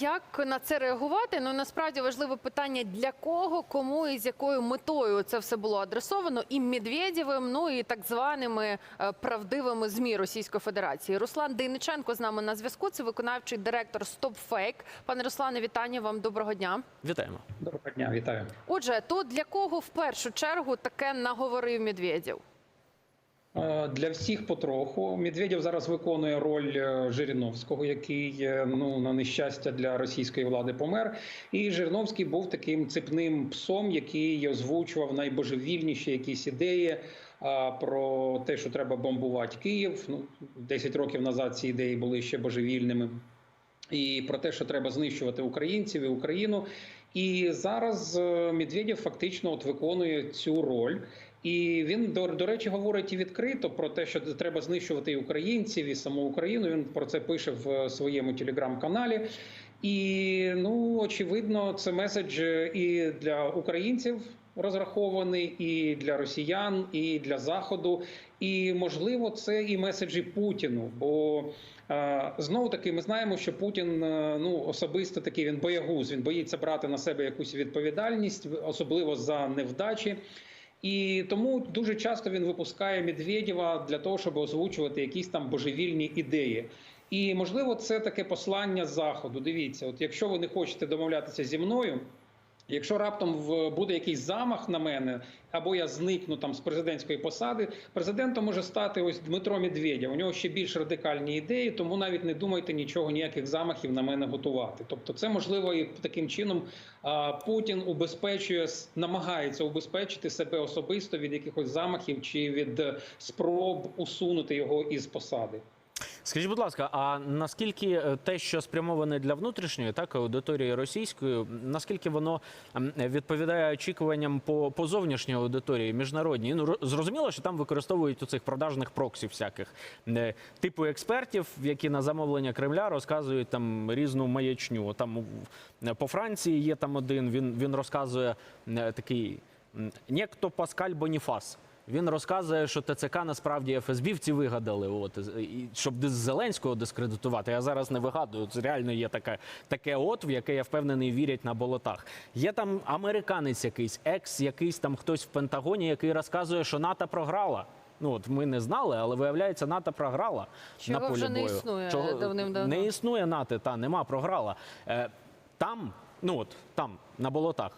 Як на це реагувати? Ну насправді важливе питання для кого, кому і з якою метою це все було адресовано, і Медведєвим, ну і так званими е, правдивими змі Російської Федерації. Руслан Дейниченко з нами на зв'язку. Це виконавчий директор StopFake. Пане Руслане, вітання вам. Доброго дня. Вітаємо. Доброго дня, вітаю. Отже, то для кого в першу чергу таке наговорив Медведєв? Для всіх потроху Медведєв зараз виконує роль е, Жириновського, який е, ну на нещастя для російської влади помер. І Жириновський був таким цепним псом, який озвучував найбожевільніші якісь ідеї про те, що треба бомбувати Київ. Ну 10 років назад ці ідеї були ще божевільними. І про те, що треба знищувати українців і Україну. І зараз е, Медведєв фактично от виконує цю роль. І він до, до речі говорить і відкрито про те, що треба знищувати і українців, і саму Україну. Він про це пише в своєму телеграм-каналі. І ну очевидно, це меседж і для українців розрахований, і для росіян, і для заходу. І можливо, це і меседжі Путіну. Бо е, знову таки ми знаємо, що Путін е, ну особисто такий він боягуз. Він боїться брати на себе якусь відповідальність, особливо за невдачі. І тому дуже часто він випускає Медведєва для того, щоб озвучувати якісь там божевільні ідеї. І можливо, це таке послання заходу. Дивіться, от якщо ви не хочете домовлятися зі мною. Якщо раптом буде якийсь замах на мене, або я зникну там з президентської посади, президентом може стати ось Дмитро Медведєв. У нього ще більш радикальні ідеї, тому навіть не думайте нічого, ніяких замахів на мене готувати. Тобто, це можливо і таким чином Путін убезпечує, намагається убезпечити себе особисто від якихось замахів чи від е, спроб усунути його із посади. Скажіть, будь ласка, а наскільки е, те, що спрямоване для внутрішньої так аудиторії російської, наскільки воно відповідає очікуванням по, по зовнішній аудиторії міжнародній? Ну зрозуміло, що там використовують оцих продажних проксів всяких е, типу експертів, які на замовлення Кремля розказують там різну маячню. Там у- по Франції є там один. Він він розказує е, такий некто Паскаль Боніфас. Він розказує, що ТЦК насправді ФСБівці вигадали, от і щоб Зеленського дискредитувати. Я зараз не вигадую. Це реально є таке, таке от, в яке я впевнений вірять на болотах. Є там американець якийсь, екс, якийсь там хтось в Пентагоні, який розказує, що НАТО програла. Ну от ми не знали, але виявляється, НАТО програла Чого на полі вже не бою. існує Чого- давним-давно? Не існує НАТО, та нема програла. Е, там, ну от там на болотах.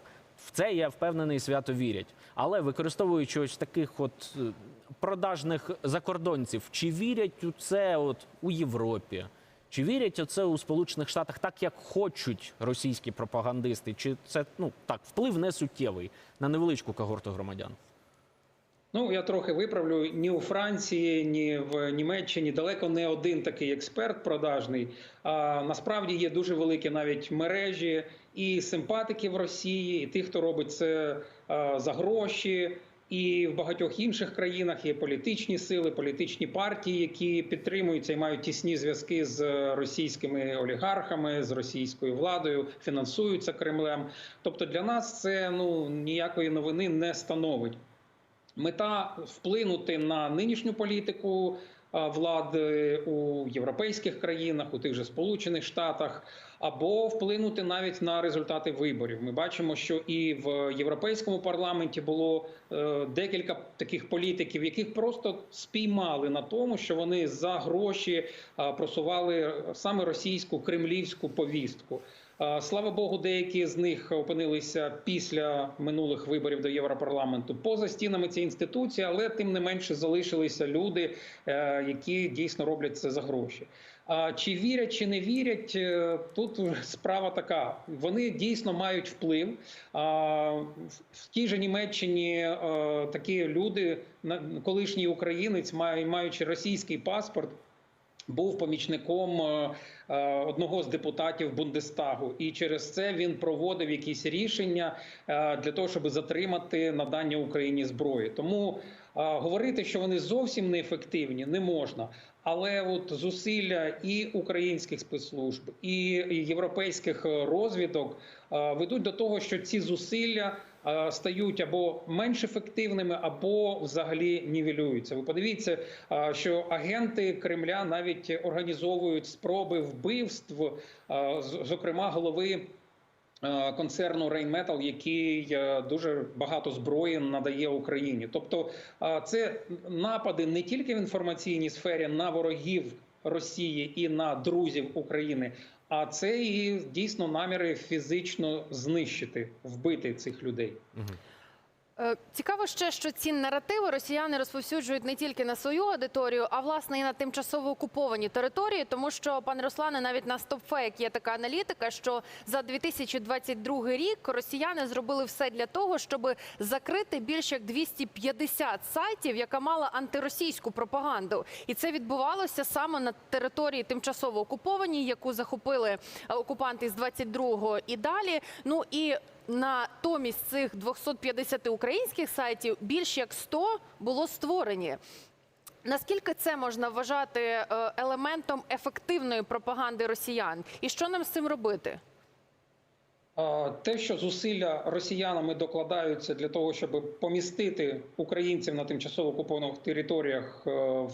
В це я впевнений, свято вірять. Але використовуючи ось таких от е, продажних закордонців, чи вірять у це от у Європі? Чи вірять у це у Сполучених Штатах так, як хочуть російські пропагандисти? Чи це ну так вплив не суттєвий на невеличку когорту громадян? Ну я трохи виправлю ні у Франції, ні в Німеччині далеко не один такий експерт продажний. А насправді є дуже великі навіть мережі і симпатиків Росії, і тих, хто робить це а, за гроші. І в багатьох інших країнах є політичні сили, політичні партії, які підтримуються і мають тісні зв'язки з російськими олігархами, з російською владою, фінансуються Кремлем. Тобто для нас це ну ніякої новини не становить. Мета вплинути на нинішню політику влади у європейських країнах, у тих же Сполучених Штатах, або вплинути навіть на результати виборів. Ми бачимо, що і в європейському парламенті було е, декілька таких політиків, яких просто спіймали на тому, що вони за гроші просували саме російську кремлівську повістку. Слава Богу, деякі з них опинилися після минулих виборів до Європарламенту поза стінами цієї інституції, але тим не менше залишилися люди, е, які дійсно роблять це за гроші. А чи вірять, чи не вірять, е, тут справа така. Вони дійсно мають вплив. В- тій же Німеччині е, такі люди, колишній українець, маючи російський паспорт, був помічником е, е, одного з депутатів Бундестагу, і через це він проводив якісь рішення е, для того, щоб затримати надання Україні зброї. Тому Говорити, що вони зовсім неефективні, не можна. Але от зусилля і українських спецслужб, і європейських розвідок ведуть до того, що ці зусилля стають або менш ефективними, або взагалі нівелюються. Ви подивіться, е, що агенти Кремля навіть організовують спроби вбивств, е, зокрема голови. е, Концерну Рейнметал, який е, дуже багато зброї надає Україні, тобто е, це напади не тільки в інформаційній сфері на ворогів Росії і на друзів України, а це і дійсно наміри фізично знищити, вбити цих людей. Е, Цікаво ще, що ці наративи росіяни розповсюджують не тільки на свою аудиторію, а власне і на тимчасово окуповані території. Тому що, пане Руслане, навіть на StopFake є така аналітика, що за 2022 рік росіяни зробили все для того, щоб закрити більше як 250 сайтів, яка мала антиросійську пропаганду, і це відбувалося саме на території тимчасово окупованій, яку захопили е, окупанти з 22-го і далі. Ну і Натомість цих 250 українських сайтів більш як 100 було створені. Наскільки це можна вважати е, елементом ефективної пропаганди росіян? І що нам з цим робити? Те, що зусилля росіянами докладаються для того, щоб помістити українців на тимчасово окупованих територіях е,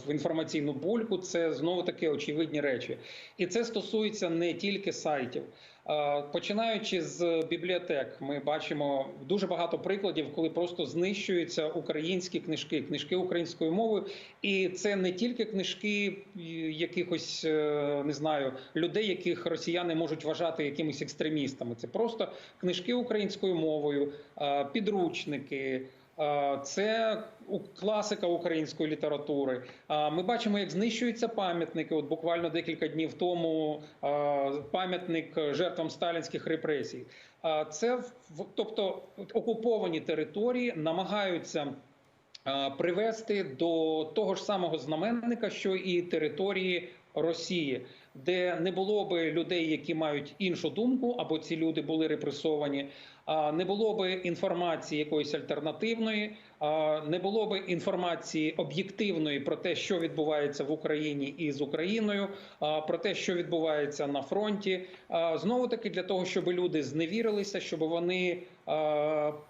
в інформаційну бульку, це знову таки очевидні речі, і це стосується не тільки сайтів. А, Починаючи з бібліотек, ми бачимо дуже багато прикладів, коли просто знищуються українські книжки, книжки українською мовою, і це не тільки книжки е, якихось е, не знаю людей, яких росіяни можуть вважати якимись екстремістами. Це просто книжки українською мовою, е, підручники. Це класика української літератури. Ми бачимо, як знищуються пам'ятники. От буквально декілька днів тому пам'ятник жертвам сталінських репресій. Це тобто окуповані території намагаються привести до того ж самого знаменника, що і території Росії, де не було би людей, які мають іншу думку, або ці люди були репресовані, не було би інформації якоїсь альтернативної, не було би інформації об'єктивної про те, що відбувається в Україні і з Україною, про те, що відбувається на фронті. Знову таки для того, щоб люди зневірилися, щоб вони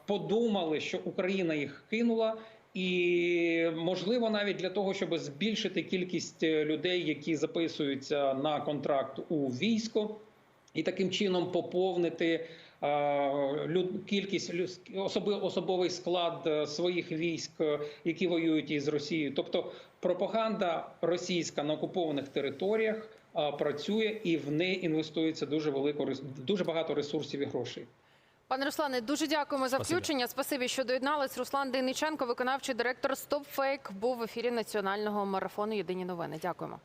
подумали, що Україна їх кинула. І можливо навіть для того, щоб збільшити кількість е, людей, які записуються на контракт у військо, і таким чином поповнити е, кількість особовий склад е, своїх військ, які воюють із Росією. Тобто пропаганда російська на окупованих територіях працює і в неї інвестується дуже велико дуже багато ресурсів і грошей. Пане Руслане, дуже дякуємо за включення. Спасибі, що доєднались. Руслан Дейниченко, виконавчий директор StopFake, був в ефірі національного марафону Єдині новини. Дякуємо.